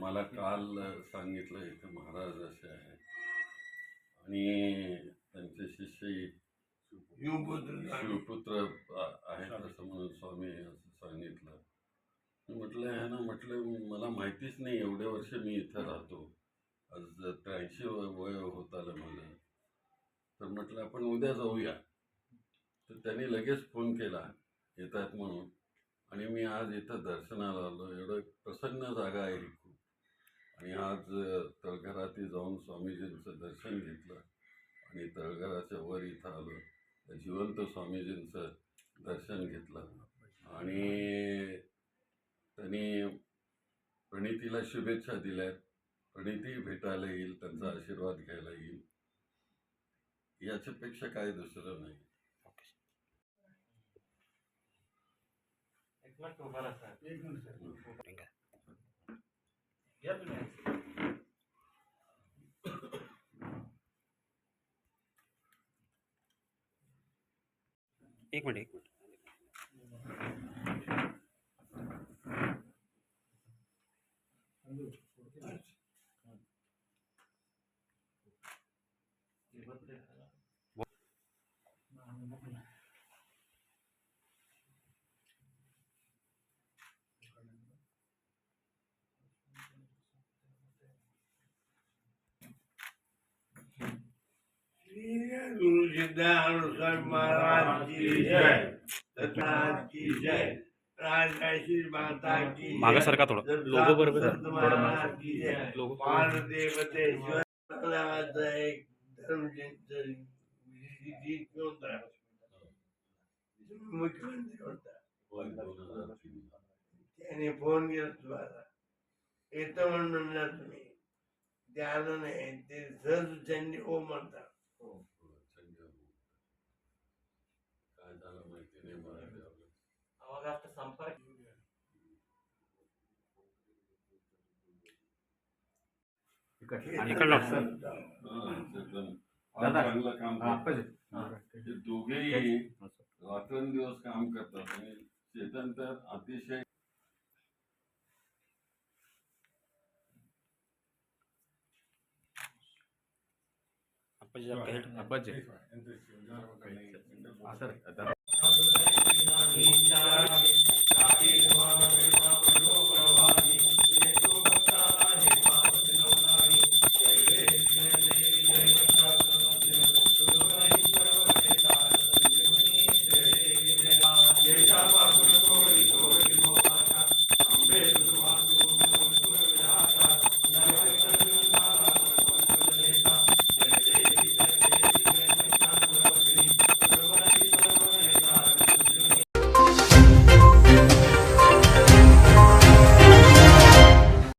काल सांगितलं इथं महाराज असे आहेत. आणि त्यांचे शिष्य शिवपुत्र आहेत असं म्हणून स्वामी असं सांगितलं. मी म्हटलं आहे ना म्हटलं मला माहितीच नाही एवढे वर्ष मी इथं राहतो. आज त्र्याऐंशी वय होत आलं माझं तर म्हटलं आपण उद्या जाऊया. तर त्यांनी लगेच फोन केला येत आहेत म्हणून. आणि मी आज इथं दर्शनाला आलो. एवढं प्रसन्न जागा आहे. आणि आज तळघराती जाऊन स्वामीजींचं दर्शन घेतलं आणि तळघराच्या वर इथं आलो. तर जिवंत स्वामीजींचं दर्शन घेतलं. आणि त्यांनी प्रणितीला शुभेच्छा दिल्यात. प्रणिती भेटायला येईल त्यांचा आशीर्वाद घ्यायला येईल. याच्यापेक्षा काय दुसरं नाही. एक मिनिट उभा राहा साहेब. एक मिनिट सर ठीक आहे या तुम्ही एक मिनिट एक मिनिट हे बघते गुरु सिद्धानुसार महाराज की जय. तथा की जय. राजकाशी माता की मागं सरका थोडं. लोगो बरोबर आहे. संत महाराज की जय. लोगो पान देवतेश्वर नावाचा एक धर्मचिंतन विधिजित होता मुख्यमंत्री होता त्याने फोन केला तुम्हाला. येतो म्हणून म्हणला तुम्ही. ते आलं नाही. ते सहज त्यांनी ओ म्हणतात. इकडलं हा, फार चांगलं काम करतात. दोघेही रात्रंदिवस काम करतात आणि चेतन तर अतिशय। अप्पाजी